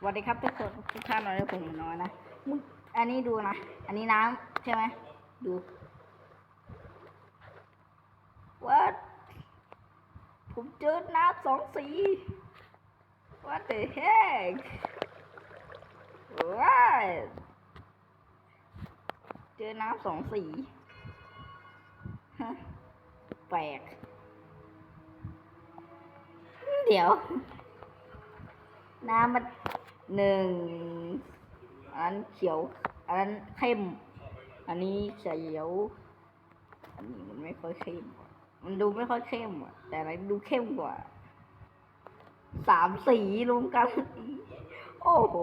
สวัสดีครับทุกคนทุกท่านนนี้ผมน้อยนะมึงอันนี้ดูนะ อันนี้น้ำใช่ไหมดูวัดผมเจอน้ำสองสี What the heck What เจอน้ำสองสีแปลก เดี๋ยว น้ำมัน หนึ่งอันเขียว อันนั้นเข้ม อันนี้เขียว อันนี้มันไม่ค่อยเข้ม มันดูไม่ค่อยเข้มอะ แต่อะไรดูเข้มกว่า สามสีรวมกัน โอ้โห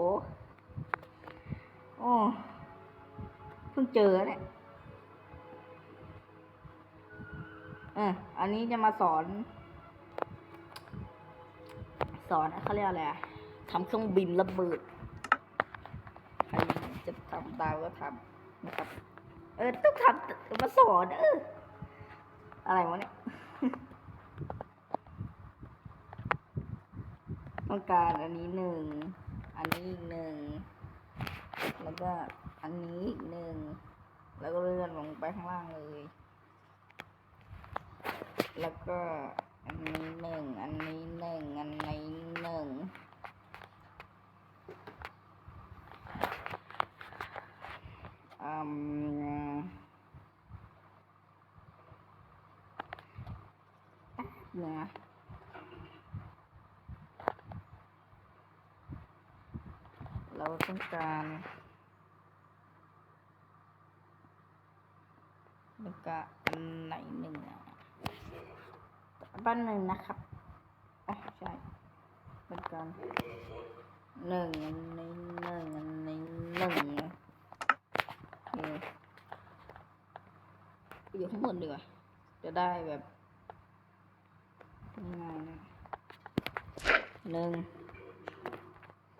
โอ้เพิ่งเจอเนี่ยเอออันนี้จะมาสอน สอนเขาเรียกอะไรอะ ทำเครื่องบินระเบิดใครจะทำตามก็ทำนะครับ เออต้องทำมาสอนเอออะไรวะเนี่ยต้องการอันนี้หนึ่ง อันนี้อีกหนึ่ง แล้วก็อันนี้อีกหนึ่ง แล้วก็เลื่อนลงไปข้างล่างเลย แล้วก็อันนี้หนึ่ง อันนี้หนึ่ง อันนี้หนึ่ง อืมแป๊บนึงนะเราต้องการแล้วก็อันไหนหนึ่งอะบ้านหนึ่งนะครับอ๋อใช่เป็นการหนึ่งอันนี้หนึ่งอันนี้หนึ่งนะโอเคอยู่ ข้างบนดีกว่า จะได้แบบง่ายนะหนึ่ง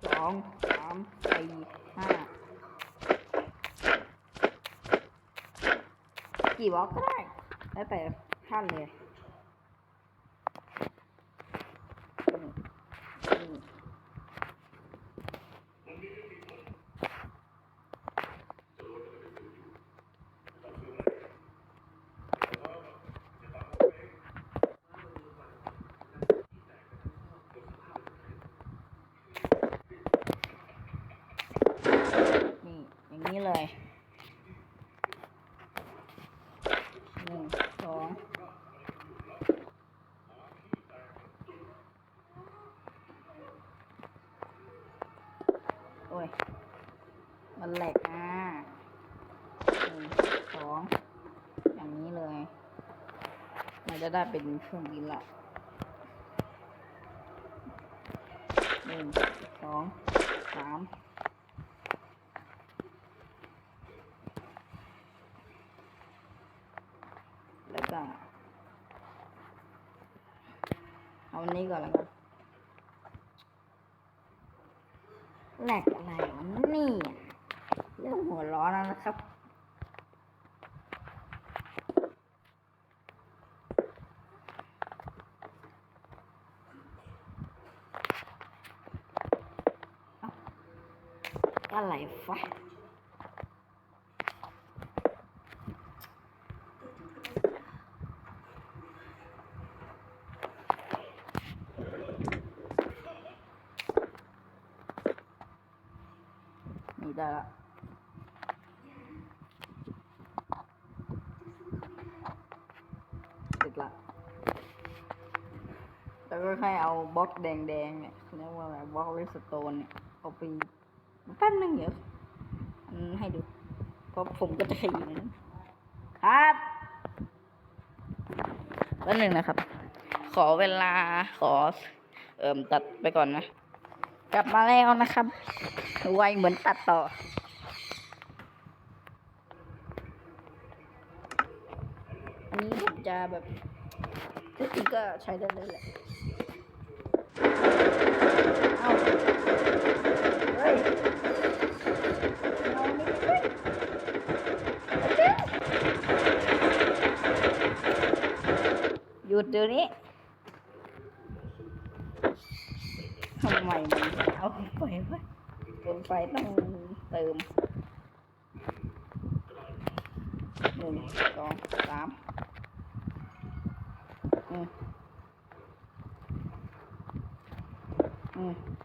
สองสามสี่ห้ากี่บล็อกก็ได้ แล้วแต่ท่านเลยอืมอืมนี่อย่างนี้เลย หนึ่งสองโอ้ย มันแหลกอะหนึ่งสองอย่างนี้เลย มันจะได้เป็นเครื่องบินละหนึ่งสองสาม แล้วก็ เอาอันนี้ก่อนแล้วกันแหลกอะไรวะเนี่ยเรื่องหัวร้อนแล้วนะครับ อะไรฟะ นี่ได้ละติดละ แล้วก็ให้เอาบล็อกแดงๆเนี่ยเรียกว่าอะไรบล็อกเรสโตนเนี่ย เอาไปแป๊บนึงเดี๋ยวอันให้ดู เพราะผมก็จะขยิงครับแป๊บนึงนะครับ ขอเวลาขอ เอิ่มตัดไปก่อนนะ กลับมาแล้วนะครับไวเหมือนตัดต่อ อันนี้ผมจะแบบที่จริงก็ใช้ได้เลยแหละเอาเฮ้ยหยุดเดี๋ยวนี้ ใหม่เอาไฟไว้เติมไฟต้องเติมหนึ่งสองสามอืมอืม